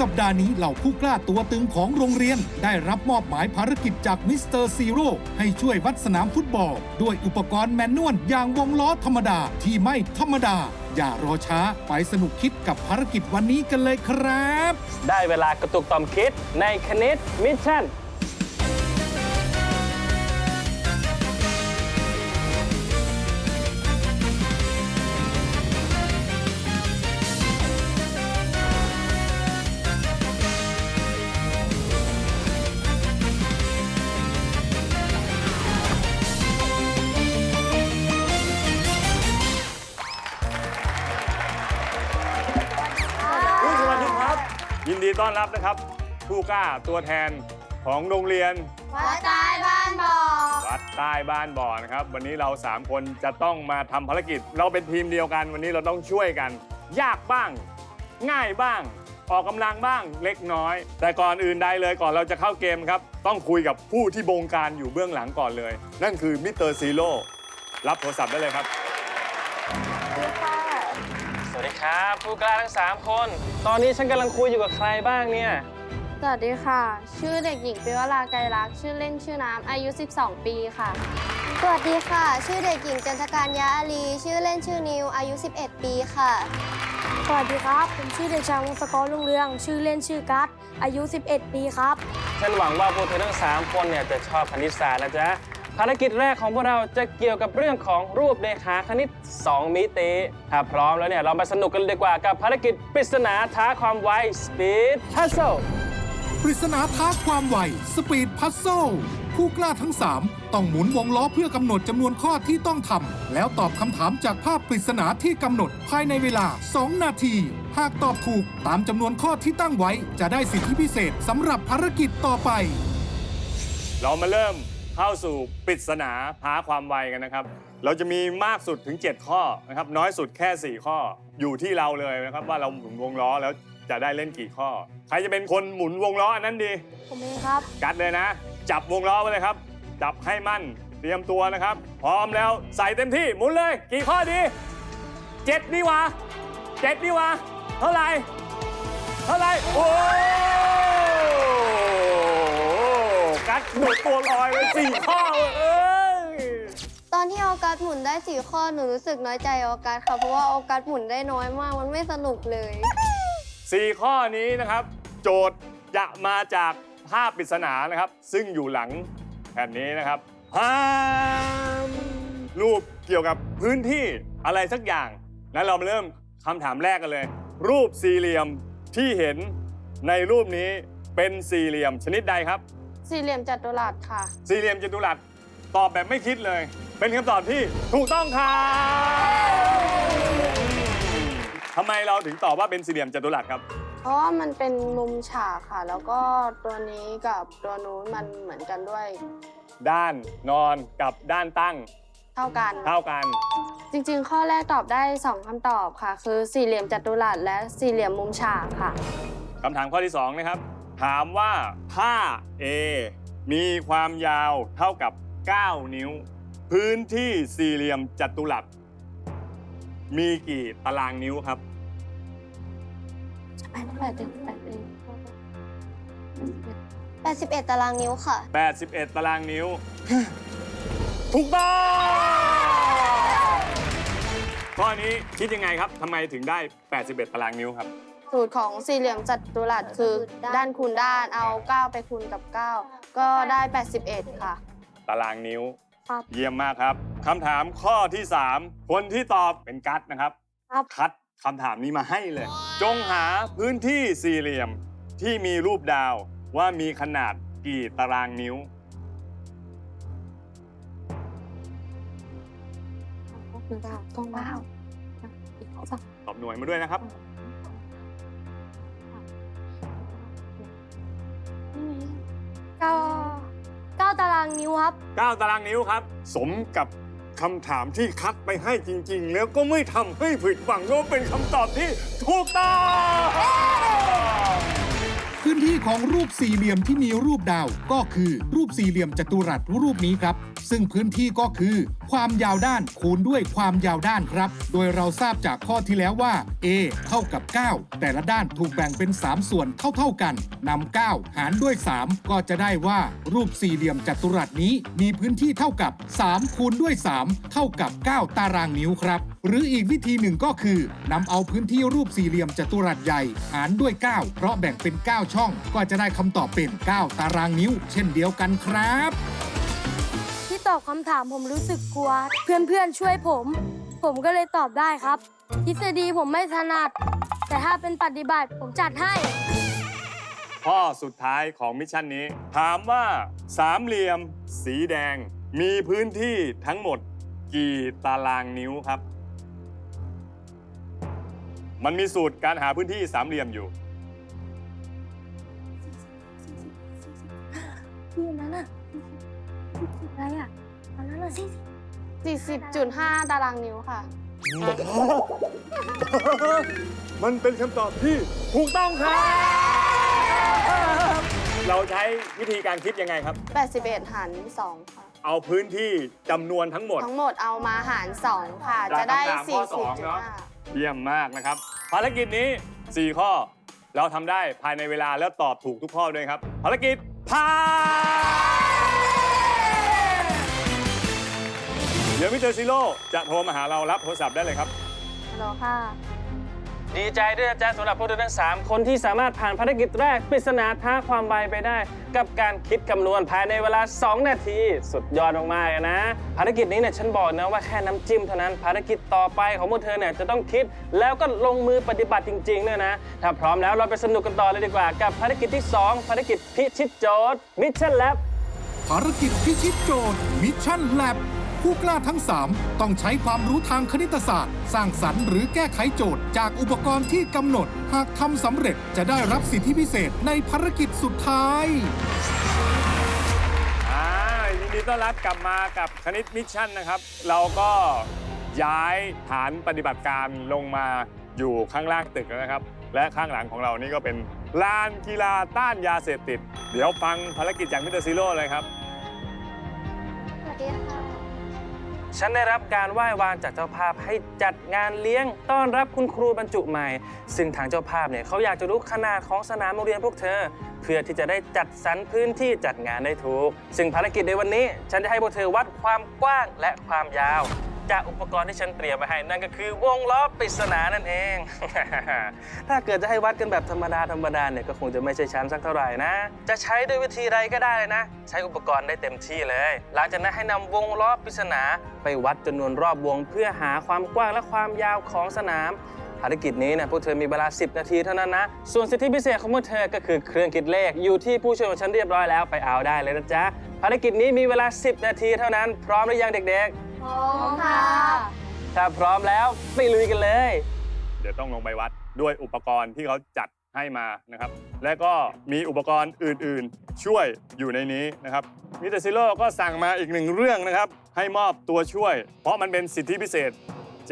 สัปดาห์นี้เหล่าผู้กล้าตัวตึงของโรงเรียน ได้รับมอบหมายภารกิจจากมิสเตอร์ซีโร่ให้ช่วยวัดสนามฟุตบอล ด้วยอุปกรณ์แมนนวลอย่างวงล้อธรรมดาที่ไม่ธรรมดา อย่ารอช้าไปสนุกคิดกับภารกิจวันนี้กันเลยครับ ได้เวลากระตุกต่อมคิดในคณิตมิชชั่น ดีต้อนรับนะครับผู้กล้าตัวแทนของโรงเรียน วัดใต้บ้านบ่อวัดใต้บ้านบ่อนะครับ วันนี้เรา 3 คนจะต้องมาทำภารกิจ เราเป็นทีมเดียวกัน วันนี้เราต้องช่วยกัน ยากบ้าง ง่ายบ้าง ออกกำลังบ้างเล็กน้อย แต่ก่อนอื่นใดเลยก่อนเราจะเข้าเกมครับ ต้องคุยกับผู้ที่บงการอยู่เบื้องหลังก่อนเลย นั่นคือมิสเตอร์ซีโร่รับโทรศัพท์ได้เลยครับสวัสดี ครับผู้กล้าทั้ง3คน ตอนนี้ฉันกำลังคุยอยู่กับใครบ้างเนี่ย สวัสดีค่ะ ชื่อเด็กหญิงปิวราไกรลักษณ์ชื่อเล่นชื่อน้ำอายุ 12 ปีค่ะ สวัสดีค่ะ ชื่อเด็กหญิงจันทการยะอาลี ชื่อเล่นชื่อนิว อายุ 11 ปีค่ะ สวัสดีครับ ผมชื่อเด็กชายวงศกรลุงเรือง ชื่อเล่นชื่อกัสอายุ 11 ปีครับ ฉันหวังว่าพวกเธอทั้ง3คนเนี่ยจะชอบคณิตศาสตร์นะจ๊ะ ภารกิจแรกของพวกเราจะเกี่ยวกับเรื่องของรูปเลขาคณิต 2 มิติถ้าพร้อมแล้วเนี่ยเรามาสนุกกันเลยดีกว่ากับภารกิจปริศนาท้าความไว Speed Puzzle ปริศนาท้าความไวสปีดพัซโซผู้กล้าทั้ง 3 ต้องหมุนวงล้อเพื่อกำหนดจำนวนข้อที่ต้องทำแล้วตอบคำถามจากภาพปริศนาที่กำหนดภายในเวลา 2 นาที หากตอบถูกตามจำนวนข้อที่ตั้งไว้ จะได้สิทธิพิเศษสำหรับภารกิจต่อไป เรามาเริ่ม เข้าสู่ปริศนาท้าความไวกันนะครับ เราจะมีมากสุดถึง 7 ข้อนะครับ น้อยสุดแค่ 4 ข้ออยู่ที่เราเลยนะครับ ว่าเราหมุนวงล้อแล้วจะได้เล่นกี่ข้อ ใครจะเป็นคนหมุนวงล้ออันนั้นดี ผมเองครับ กัดเลยนะ จับวงล้อไปเลยครับ จับให้มั่นเตรียมตัวนะครับ พร้อมแล้วใส่เต็มที่หมุนเลย กี่ข้อดีเจ็ดดีวะเจ็ดดีวะเท่าไหร่เท่าไหร่โอ้ กัดหมุนตัวลอยเลยสี่ข้อเอ้ยตอนที่ออกัสหมุนได้4ข้อหนูรู้สึกน้อยใจออกัสค่ะ เพราะว่าออกัสหมุนได้น้อยมาก มันไม่สนุกเลย สี่ข้อนี้นะครับ โจทย์จะมาจากภาพปริศนานะครับ ซึ่งอยู่หลังแผ่นนี้นะครับพามรูปเกี่ยวกับพื้นที่อะไรสักอย่างนั้นเรามาเริ่มคำถามแรกกันเลย รูปสี่เหลี่ยมที่เห็นในรูปนี้เป็นสี่เหลี่ยมชนิดใดครับ สี่เหลี่ยมจัตุรัสค่ะ สี่เหลี่ยมจัตุรัสตอบแบบไม่คิดเลย เป็นคำตอบที่ถูกต้องครับทำไมเราถึงตอบว่าเป็นสี่เหลี่ยมจัตุรัสครับ เพราะว่ามันเป็นมุมฉากค่ะ แล้วก็ตัวนี้กับตัวนู้นมันเหมือนกันด้วยด้านนอนกับด้านตั้งเท่ากัน เท่ากัน จริงๆ ข้อแรกตอบได้ 2คำตอบค่ะ คือสี่เหลี่ยมจัตุรัสและสี่เหลี่ยมมุมฉากค่ะ คำถามข้อที่ 2 นะครับ ถามว่าถ้า A มีความยาวเท่ากับ 9 นิ้ว พื้นที่สี่เหลี่ยมจัตุรัส มีกี่ตารางนิ้วครับแปดแปดเองแปดเอง81ตารางนิ้วค่ะ 81 ตารางนิ้ว ถูกต้องข้อนี้คิดยังไงครับทำไมถึงได้ 81 ตารางนิ้วครับ สูตรของสี่เหลี่ยมจัตุรัสคือด้านคูณด้านเอา 9 ไปคูณกับ 9 ก็ได้ 81 ค่ะ ตารางนิ้ว ครับ เยี่ยมมากครับคำถามข้อที่ 3 คนที่ตอบเป็นกัดนะครับ ครับ คัดคำถามนี้มาให้เลย จงหาพื้นที่สี่เหลี่ยมที่มีรูปดาวว่ามีขนาดกี่ตารางนิ้วต้องว้าวตอบหน่วยมาด้วยนะครับ 9 9ตารางนิ้วครับ 9 ตารางนิ้วครับ สมกับคำถามที่คัดไปให้จริง ๆ แล้วก็ไม่ทำให้ผิดหวังว่าเป็นคำตอบที่ถูกต้อง พื้นที่ของรูปสี่เหลี่ยมที่มีรูปดาวก็คือรูปสี่เหลี่ยมจัตุรัสรูปนี้ครับซึ่งพื้นที่ก็คือ ความยาวด้านคูณด้วยความยาวด้านครับ โดยเราทราบจากข้อที่แล้วว่า a เท่ากับ 9 แต่ละด้านถูกแบ่งเป็น 3 ส่วนเท่าๆกันนำ9 หารด้วย 3 ก็จะได้ว่ารูปสี่เหลี่ยมจัตุรัสนี้มีพื้นที่เท่ากับ 3 คูณด้วย 3 เท่ากับ 9 ตารางนิ้วครับ หรืออีกวิธีหนึ่งก็คือนำเอาพื้นที่รูปสี่เหลี่ยมจัตุรัสใหญ่ หารด้วย 9 เพราะแบ่งเป็น 9 ช่อง ก็จะได้คำตอบเป็น 9 ตารางนิ้ว เช่นเดียวกันครับ ตอบคำถามผมรู้สึกกลัว เพื่อนๆช่วยผม ผมก็เลยตอบได้ครับ ทฤษฎีผมไม่ถนัด แต่ถ้าเป็นปฏิบัติผมจัดให้ ข้อสุดท้ายของมิชชั่นนี้ ถามว่าสามเหลี่ยม สีแดง มีพื้นที่ทั้งหมดกี่ตารางนิ้วครับ มันมีสูตรการหาพื้นที่สามเหลี่ยมอยู่พี่อันนั้นอะอะไรอะ อันนั้นอะสิ40.5 ตารางนิ้วค่ะ มันเป็นคำตอบที่ถูกต้องครับ เราใช้วิธีการคิดยังไงครับ 81 หาร 2 ค่ะ เอาพื้นที่จำนวนทั้งหมด ทั้งหมดเอามาหาร 2 ค่ะจากจะได้คำถามข้อสองเนอะ 40.5 เยี่ยมมากนะครับ ภารกิจนี้ 4 ข้อ เราทำได้ภายในเวลาแล้วตอบถูกทุกข้อด้วยครับ ภารกิจผ่าน เดี๋ยวมิสเตอร์ซิโร่จะโทรมาหาเรารับโทรศัพท์ได้เลยครับ ฮัลโหลค่ะ ดีใจด้วยนะจ๊ะสำหรับพวกเธอทั้ง3คนที่สามารถผ่านภารกิจแรกปริศนาท้าความไวไปได้ กับการคิดคำนวณภายในเวลา 2 นาที สุดยอดมากๆเลยนะ ภารกิจนี้เนี่ยฉันบอกนะว่าแค่น้ำจิ้มเท่านั้นภารกิจต่อไปของพวกเธอเนี่ยจะต้องคิดแล้วก็ลงมือปฏิบัติจริงๆด้วยนะ ถ้าพร้อมแล้วเราไปสนุกกันต่อเลยดีกว่า กับภารกิจที่ 2 ภารกิจพิชิตโจทย์มิชชั่นแลบภารกิจพิชิตโจทย์มิชชั่นแลบ ผู้กล้าทั้ง 3 ต้องใช้ความรู้ทางคณิตศาสตร์ สร้างสรรค์หรือแก้ไขโจทย์ จากอุปกรณ์ที่กำหนด หากทำสำเร็จจะได้รับสิทธิพิเศษในภารกิจสุดท้าย อ่ายินดีต้อนรับกลับมากับคณิตมิชชั่นนะครับ เราก็ย้ายฐานปฏิบัติการลงมาอยู่ข้างล่างตึกแล้วนะครับ และข้างหลังของเรานี่ก็เป็นลานกีฬาต้านยาเสพติด เดี๋ยวฟังภารกิจจากมิสเตอร์ซีโร่เลยครับ สวัสดีค่ะ ฉันได้รับการไหว้วานจากเจ้าภาพให้จัดงานเลี้ยง ต้อนรับคุณครูบรรจุใหม่ ซึ่งทางเจ้าภาพเนี่ยเขาอยากจะรู้ขนาดของสนามโรงเรียนพวกเธอ เพื่อที่จะได้จัดสรรพื้นที่จัดงานได้ถูก ซึ่งภารกิจในวันนี้ ฉันจะให้พวกเธอวัดความกว้างและความยาว จากอุปกรณ์ที่ฉันเตรียมมาให้นั่นก็คือวงล้อปริศนานั่นเอง ถ้าเกิดจะให้วัดกันแบบธรรมดาธรรมดาเนี่ยก็คงจะไม่ใช่ชั้นสักเท่าไหร่นะ จะใช้ด้วยวิธีใดก็ได้เลยนะ ใช้อุปกรณ์ได้เต็มที่เลย หลังจากนั้นให้นำวงล้อปริศนา ไปวัดจำนวนรอบวง เพื่อหาความกว้างและความยาวของสนามภารกิจนี้นี่ยพวกเธอมีเวลา 10 นาทีเท่านั้นนะ ส่วนสิทธิพิเศษของพวกเธอก็คือเครื่องคิดเลขอยู่ที่ผู้ช่วยของฉันเรียบร้อยแล้วไปเอาได้เลยนะจ๊ะภารกิจนี้มีเวลา 10 นาทีเท่านั้น พร้อมหรือยังเด็ก พร้อมค่ะๆถ้าพร้อมแล้วไปลุยกันเลย เดี๋ยวต้องลงไปวัดด้วยอุปกรณ์ที่เขาจัดให้มานะครับ และก็มีอุปกรณ์อื่นๆ ช่วยอยู่ในนี้นะครับมิสเตอร์ซิโร่ก็สั่งมาอีกหนึ่งเรื่องนะครับ ให้มอบตัวช่วย เพราะมันเป็นสิทธิพิเศษ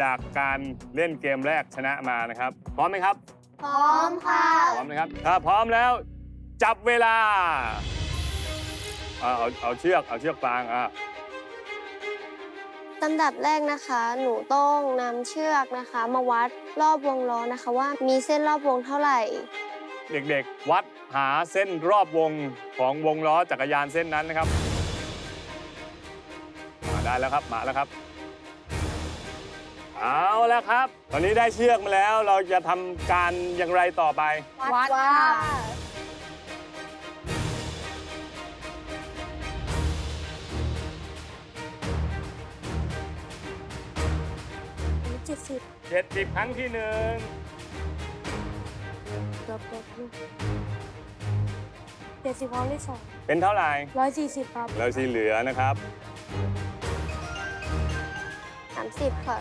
จากการเล่นเกมแรกชนะมานะครับ พร้อมไหมครับ พร้อมค่ะ พร้อมนะครับ ถ้าพร้อมแล้วจับเวลาอ่าเอาเอาเชือกเอาเชือกฟางอ่า ลำดับแรกนะคะ หนูต้องนำเชือกนะคะ มาวัดรอบวงล้อนะคะว่ามีเส้นรอบวงเท่าไหร่ เด็กๆ วัดหาเส้นรอบวงของวงล้อจักรยานเส้นนั้นนะครับ มาได้แล้วครับมาแล้วครับ เอาแล้วครับ ตอนนี้ได้เชือกมาแล้วเราจะทำการอย่างไรต่อไป วัดว่า ค่ะเจ็ดสิบ70ครั้งที่หนึ่งเกือบเกือบลูกเจ็ดสิบครั้งที่สองเป็นเท่าไหร่ร้อยสี่สิบครับ แล้วที่เหลือนะครับ 30 ค่ะ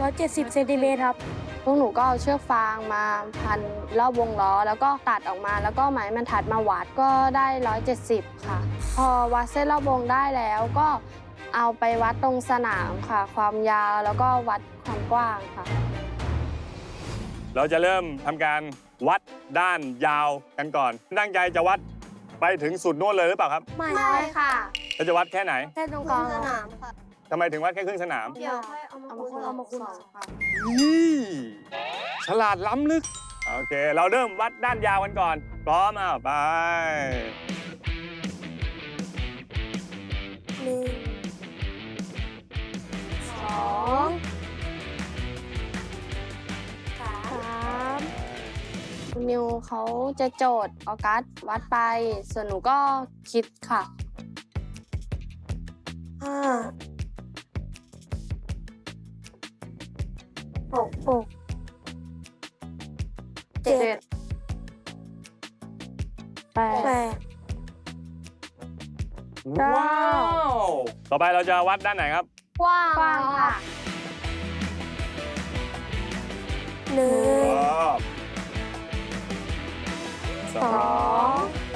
ร้อยเจ็ดสิบเซนติเมตรครับ พวกหนูก็เอาเชือกฟางมาพันรอบวงล้อ แล้วก็ตัดออกมาแล้วก็ไม้บรรทัดมาวัดก็ได้ 170 ค่ะ พอวัดเส้นรอบวงได้แล้วก็ เอาไปวัดตรงสนามค่ะ ความยาวแล้วก็วัดความกว้างค่ะ เราจะเริ่มทำการวัดด้านยาวกันก่อน ตั้งใจจะวัดไปถึงสุดโน่นเลยหรือเปล่าครับไม่ไม่ค่ะแล้วจะวัดแค่ไหนแค่ตรงกกลาองงสนามค่ะทำไมถึงวัดแค่ครึ่งสนาม เดี๋ยวให้เอาเอามามาคูคูณณเอาเอามามาคูคูณณสองค่ะ นี่ฉลาดล้ำลึก โอเค เราเริ่มวัดด้านยาวกันก่อน พร้อมอะไปหนึ่งส องสามคุณนิวเขาจะโจทย์ออกัสวัดไป ส่วนหนูก็คิดค่ะห้าหกหกเจ็ดแปแปดดเก้าว้าวต่อไปเราจะวัดด้านไหนครับ กว้างกว้างค่ะหนึ่งรอบสสอองง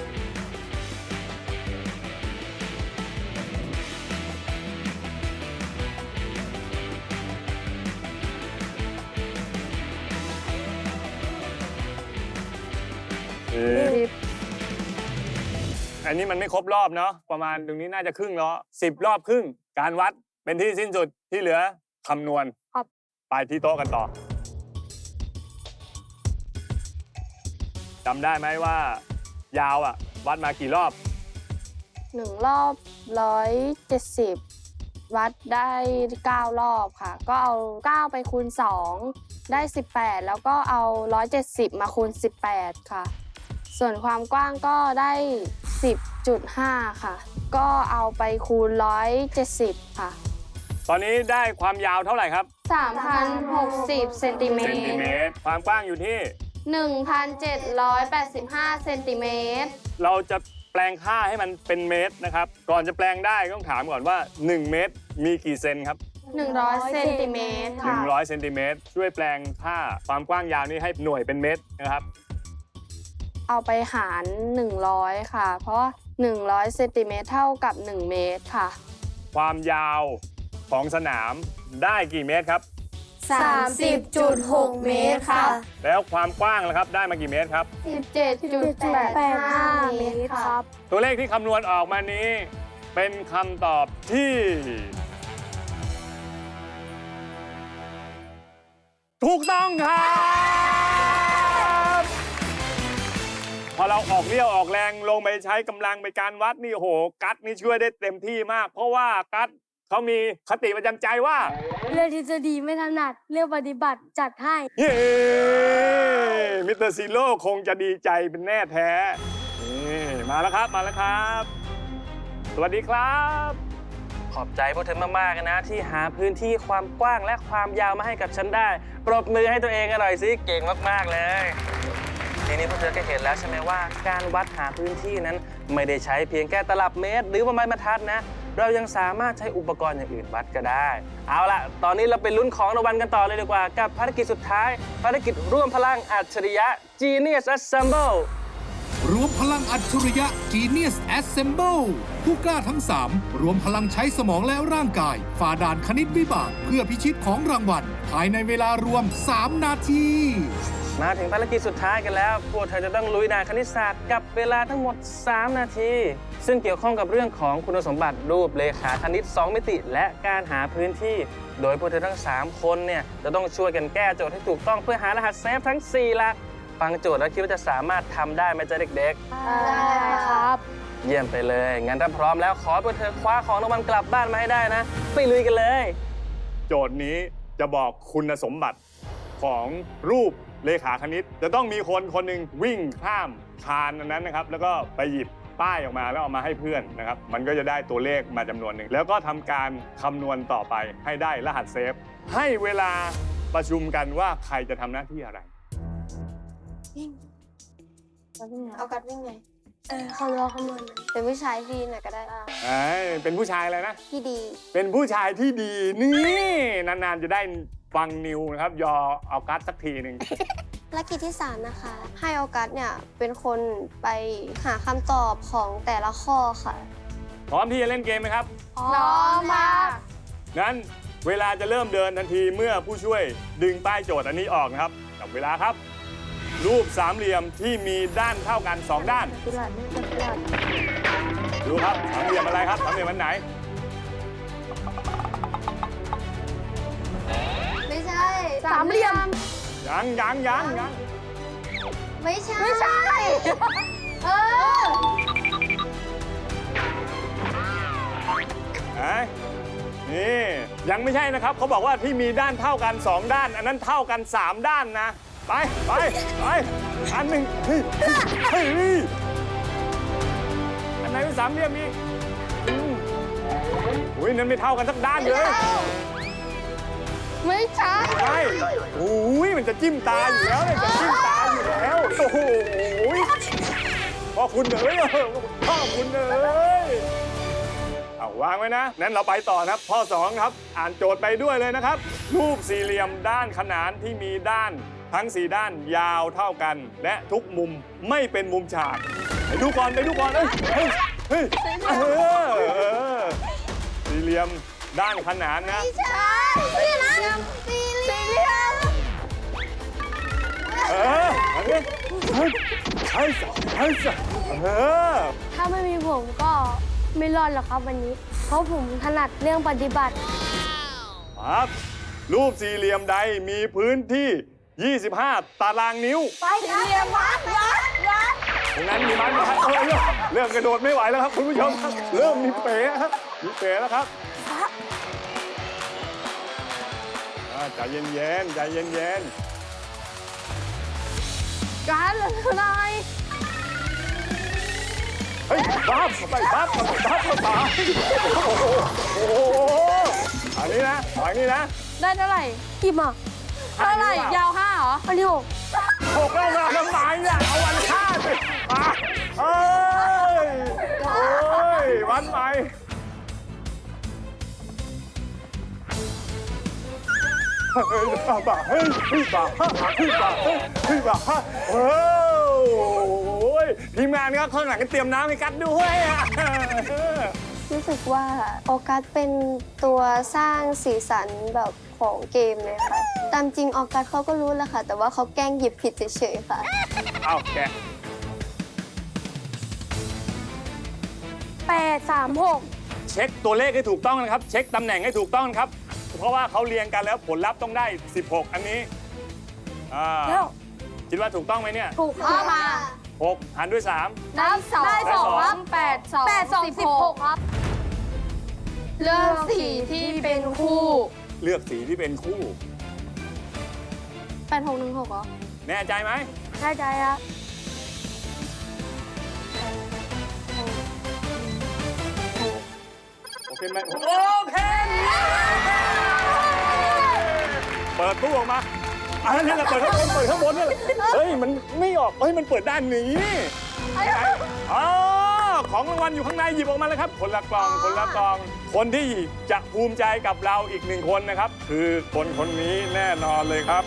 สิบอันนี้มันไม่ครบรอบเนาะประมาณตรงนี้น่าจะครึ่งล้อสิบรอบครึ่งการวัด เป็นที่สิ้นสุดที่เหลือคำนวณครับ ไปที่โต๊ะกันต่อจำได้ไหมว่า ยาวอะ วัดมากี่รอบ หนึ่งรอบร้อยเจ็ดสิบวัดได้เก้ารอบค่ะ ก็เอาเก้าไปคูณสองได้สิบแปดแล้วก็เอาร้อยเจ็ดสิบมาคูณสิบแปดค่ะ ส่วนความกว้างก็ได้สิบจุดห้าค่ะ ก็เอาไปคูณร้อยเจ็ดสิบค่ะ ตอนนี้ได้ความยาวเท่าไหร่ครับสามพันหกสิบเซนติเมเซนติเมตรตรความกว้างอยู่ที่หนึ่งพันเจ็ดร้อยแปดสิบห้าเซนติเมตรเราจะแปลงค่าให้มันเป็นเมตรนะครับ ก่อนจะแปลงได้ต้องถามก่อนว่า 1 เมตรมีกี่เซนครับ 100เซนติเมตรค่ะ100เซนติเมตรช่วยแปลงค่าความกว้างยาวนี้ให้หน่วยเป็นเมตรนะครับ เอาไปหาร 100 ค่ะ เพราะว่า100เซนติเมตรเท่ากับ 1 เมตรค่ะ ความยาว ของสนามได้กี่เมตรครับสามสิบจุดหกเมตรค่ะ แล้วความกว้างล่ะครับได้มากี่เมตรครับ 17.85 เมตรครับ ตัวเลขที่คำนวณออกมานี้ เป็นคำตอบที่ ถูกต้องครับ พอเราออกเรี่ยวออกแรงลงไปใช้กำลังในการวัดนี่โอ้โห กัดนี่ช่วยได้เต็มที่มาก เพราะว่ากัด เขามีคติประจำใจว่า เรื่องทฤษฎีไม่ถนัดเรื่องปฏิบัติจัดให้ เย้มิสเตอร์ซีโร่คงจะดีใจเป็นแน่แท้นี่มาแล้วครับมาแล้วครับ สวัสดีครับ ขอบใจพวกเธอมากๆนะ ที่หาพื้นที่ความกว้างและความยาวมาให้กับฉันได้ ปรบมือให้ตัวเองกันหน่อยสิเก่งมากๆเลยทีนี้พวกเธอก็เห็นแล้วใช่ไหมว่า การวัดหาพื้นที่นั้น ไม่ได้ใช้เพียงแค่ตลับเมตร หรือว่าไม้บรรทัดนะ เรายังสามารถใช้อุปกรณ์อย่างอื่นวัดก็ได้ เอาล่ะตอนนี้เราไปลุ้นของรางวัลกันต่อเลยดีกว่า กับภารกิจสุดท้าย ภารกิจร่วมพลังอัจฉริยะ Genius Assemble รวมพลังอัจฉริยะ Genius Assemble ผู้กล้าทั้ง 3 รวมพลังใช้สมองและร่างกาย ฝ่าด่านคณิตวิบาก เพื่อพิชิตของรางวัล ภายในเวลารวม 3 นาที มาถึงภารกิจสุดท้ายกันแล้ว พวกเธอจะต้องลุยด่านคณิตศาสตร์กับเวลาทั้งหมด 3 นาที ซึ่งเกี่ยวข้องกับเรื่องของคุณสมบัติรูปเลขาคณิต 2 มิติ และการหาพื้นที่ โดยพวกเธอทั้ง 3 คนเนี่ยจะต้องช่วยกันแก้โจทย์ให้ถูกต้องเพื่อหารหัสเซฟทั้ง 4 หลักฟังโจทย์แล้วคิดว่าจะสามารถทำได้ไหมจ๊ะเด็ก ได้ครับ ๆ เยี่ยมไปเลย งั้นถ้าพร้อมแล้วขอให้พวกเธอคว้าของรางวัลกลับบ้านมาให้ได้นะ ไปลุยกันเลย โจทย์นี้จะบอกคุณสมบัติของรูปเลขาคณิต จะต้องมีคนคนหนึ่งวิ่งข้ามคานอันนั้นนะครับ แล้วก็ไปหยิบ ป้ายออกมาแล้วเอามาให้เพื่อนนะครับ มันก็จะได้ตัวเลขมาจำนวนหนึ่ง แล้วก็ทำการคำนวณต่อไปให้ได้รหัสเซฟ ให้เวลาประชุมกันว่าใครจะทำหน้าที่อะไรเอากัดวิ่งไง เออคำนวณคำนวณเป็นผู้ชายที่ไหนก็ได้เอ้ยเป็นผู้ชายอะไรนะ ที่ดี เป็นผู้ชายที่ดีนี่ นานๆจะได้ฟังนิวนะครับ ยอเอากัสสักทีหนึ่ง ภารกิจที่ 3 นะคะ ให้ออกัสเนี่ยเป็นคนไปหาคำตอบของแต่ละข้อค่ะพร้อมที่จะเล่นเกมไหมครับพร้อมมากงั้นเวลาจะเริ่มเดินทันทีเมื่อผู้ช่วยดึงป้ายโจทย์อันนี้ออกนะครับจับเวลาครับ รูปสามเหลี่ยมที่มีด้านเท่ากันสองด้าน กุหลาบกุหลาบดูครับสามเหลี่ยมอะไรครับสามเหลี่ยมอันไหน ไม่ใช่ สามเหลี่ยม ยังยังยังยังไม่ใช่ ไม่ใช่ เออ ไหนนี่ยังไม่ใช่นะครับเขาบอกว่าที่มีด้านเท่ากันสองด้าน อันนั้นเท่ากันสามด้านนะ ไปไปไปอันหนึ่งเฮ้ยเฮ้ยเฮ้ยอันไหนเป็นสามเหลี่ยมอีกอืมอุ้ยนั่นไม่เท่ากันสักด้านเลย ไม่ ใช่ ใช่โอ้ยมันจะจิ้มตาอยู่แล้วเนี่ยจะจิ้มตาอยู่แล้ว โอ้โหพ่อคุณเอ๋ยพ่อคุณเอ๋ยเอาวางไว้นะ นั้นเราไปต่อนะครับข้อ2ครับ อ่านโจทย์ไปด้วยเลยนะครับ รูปสี่เหลี่ยมด้านขนานที่มีด้านทั้ง 4 ด้านยาวเท่ากัน และทุกมุมไม่เป็นมุมฉากไปดูก่อนไปดูก่อนเอ้ยเฮ้ยเฮ้ยเออสี่เหลี่ยม ด้านขนานนะไม่ใช่นี่นะสี่เหลี่ยมเอออันนี้เฮ้ยใช่สิใช่สิเออถ้าไม่มีผมก็ไม่รอดหรอกครับวันนี้ เพราะผมถนัดเรื่องปฏิบัติ ครับ รูปสี่เหลี่ยมใดมีพื้นที่ 25 ตารางนิ้ว ไปสี่เหลี่ยมวัดวัดวัดตรงนั้นมีไม้บรรทัดเออเริ่มเริ่มกระโดดไม่ไหวแล้วครับคุณผู้ชมครับเริ่มมีเป๋ครับมีเป๋แล้วครับ ใจเย็นๆ ใจเย็นการอะไรๆเฮ้ยบับไปบับบับบับบับโอ้โหโอ้โหอันนี้นะอันนี้นะได้เท่าไหร่กี่มาเท่าไหร่ยาวห้าเหรออันที่หกหกแล้วนะน้ำหมายเนี่ยเอาวันค่าสิมาเอ้ย โอ้ย วันใหม่ บ้าบ้าเฮ้ยเฮ้ยบ้าเฮ้ยบ้าเฮ้ยเฮ้ยบ้าโอ้ยทีมงานก็ข้างหลังก็เตรียมน้ำให้กัดด้วยอะรู้สึกว่าโอกัสเป็นตัวสร้างสีสันแบบของเกมเลยค่ะ ตามจริงออกัสเขาก็รู้แหละค่ะ แต่ว่าเขาแกล้งหยิบผิดเฉยๆค่ะ เอาแกแปดสามหกเช็คตัวเลขให้ถูกต้องนะครับ เช็คตำแหน่งให้ถูกต้องครับ เพราะว่าเขาเรียงกันแล้วผลลัพธ์ต้องได้ 16 อันนี้อ่าแล้วคิดว่าถูกต้องไหมเนี่ยถูกเข้ามา6หารด้วย 3 ได้สองได้สองครับ แปดสองแปดสองสิบหกครับ เลือกสีที่เป็นคู่เลือกสีที่เป็นคู่ แปดหกหนึ่งหกเหรอแน่ใจไหมแน่ใจครับโอเคไหมโอเค เปิดตู้ออกมาอันนี้แหละเปิดข้างบนเปิดข้างบนนี่แหละเฮ้ยมันไม่ออกเฮ้ยมันเปิดด้านนี้อ๋อของรางวัลอยู่ข้างในหยิบออกมาเลยครับคนละกล่องคนละกล่อง คนที่จะภูมิใจกับเราอีกหนึ่งคนนะครับ คือคนคนนี้แน่นอนเลยครับ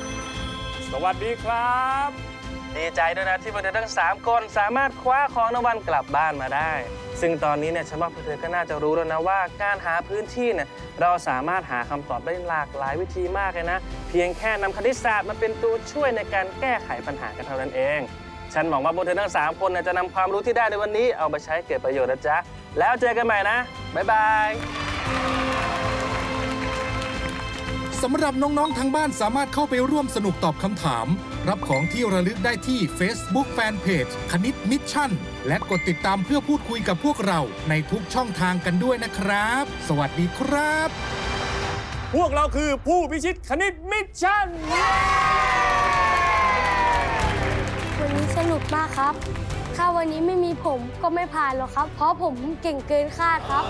สวัสดีครับ ดีใจด้วยนะที่พวกเธอทั้ง 3 คนสามารถคว้าของรางวัลกลับบ้านมาได้ ซึ่งตอนนี้เนี่ยฉันว่าพวกเธอก็น่าจะรู้แล้วนะว่าการหาพื้นที่เนี่ยเราสามารถหาคำตอบได้หลากหลายวิธีมากเลยนะ เพียงแค่นำคณิตศาสตร์มาเป็นตัวช่วยในการแก้ไขปัญหากันเท่านั้นเอง ฉันหวังว่าพวกเธอทั้ง 3 คนเนี่ยจะนำความรู้ที่ได้ในวันนี้เอาไปใช้เกิดประโยชน์นะจ๊ะแล้วเจอกันใหม่นะบ๊ายบาย สำหรับน้อง ๆ ทางบ้านสามารถเข้าไปร่วมสนุกตอบคำถาม รับของที่ระลึกได้ที่ Facebook Fanpage คณิตมิชชั่น และกดติดตามเพื่อพูดคุยกับพวกเราในทุกช่องทางกันด้วยนะครับ สวัสดีครับ พวกเราคือผู้พิชิตคณิตมิชชั่น วันนี้สนุกมากครับ ถ้าวันนี้ไม่มีผมก็ไม่ผ่านหรอกครับ เพราะผมเก่งเกินคาดครับ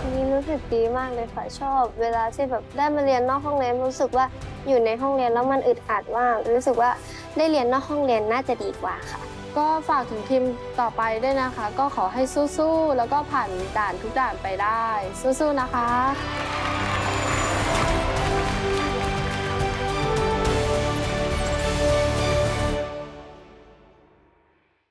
อันนี้รู้สึกดีมากเลยค่ะชอบ เวลาที่แบบได้มาเรียนนอกห้องเรียนรู้สึกว่าอยู่ในห้องเรียนแล้วมันอึดอัดมากรู้สึกว่าได้เรียนนอกห้องเรียนน่าจะดีกว่าค่ะ ก็ฝากถึงทีมต่อไปด้วยนะคะ ก็ขอให้สู้ๆแล้วก็ผ่านด่านทุกด่านไปได้ สู้ๆนะคะ